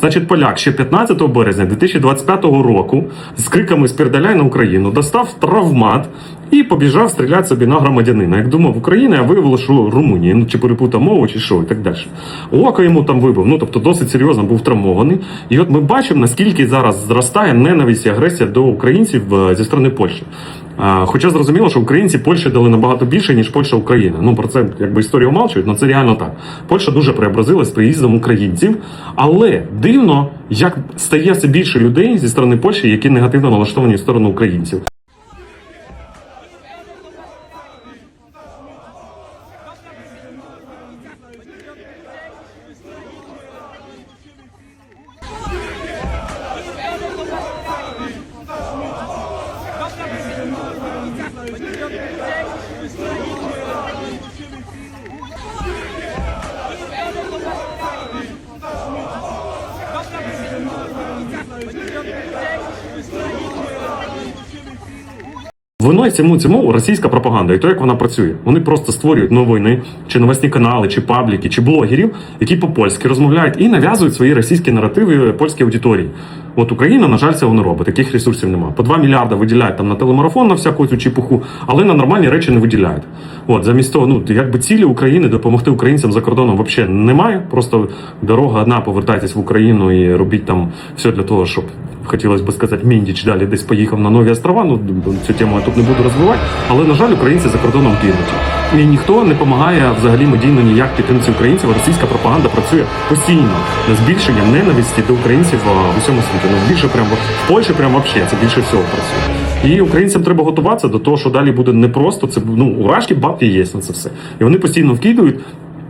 Значить, поляк ще 15 березня 2025 року з криками «Спірдаляй на Україну достав травмат і побіжав стріляти собі на громадянина. Як думав Україна, а виявилося, що Румунія, ну чи перепутав мову, чи що, і так далі. Око йому там вибив. Ну тобто досить серйозно був травмований. І от ми бачимо, наскільки зараз зростає ненависть і агресія до українців е, зі сторони Польщі. Хоча зрозуміло, що українці Польщі дали набагато більше, ніж Польща Україна. Ну про це якби історію умалчують, але це реально так. Польща дуже преобразилась з приїздом українців, але дивно, як стає все більше людей зі сторони Польщі, які негативно налаштовані в сторону українців. Виною цьому цьому російська пропаганда і то, як вона працює. Вони просто створюють новини, чи новосні канали, чи пабліки, чи блогерів, які по-польськи розмовляють і нав'язують свої російські наративи польській аудиторії. От Україна, на жаль, цього не робить. Таких ресурсів немає. По 2 мільярди виділяють там на телемарафон на всяку цю чепуху, але на нормальні речі не виділяють. От замість того, ну якби цілі України допомогти українцям за кордоном взагалі немає. Просто дорога одна, повертайтесь в Україну і робіть там все для того, щоб хотілося б сказати, Міндіч далі десь поїхав на нові острова. Ну цю тему я тут не буду розвивати. Але на жаль, українці за кордоном кинуті. І ніхто не допомагає взагалі медійно ніяк підтримці українців. Російська пропаганда працює постійно на збільшення ненависті до українців в усьому світі. Ну більше прямо в Польщі, прямо взагалі це більше всього працює. І українцям треба готуватися до того, що далі буде непросто. Це ну уражки бабки є на це все. І вони постійно вкидують.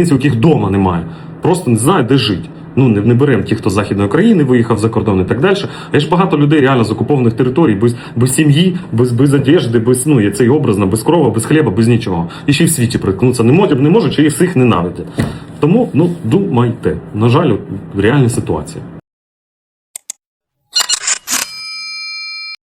яких вдома немає, просто не знаю, де жити. Ну, не, не беремо ті, хто з Західної країни виїхав за кордон і так далі. А є ж багато людей реально з окупованих територій, без, без сім'ї, без, без одежди, без ну, є цей образно, без крова, без хліба, без нічого. І ще й в світі приткнутися не можуть, не можуть, чи їх всіх ненавидять. Тому ну думайте. На жаль, реальна ситуація.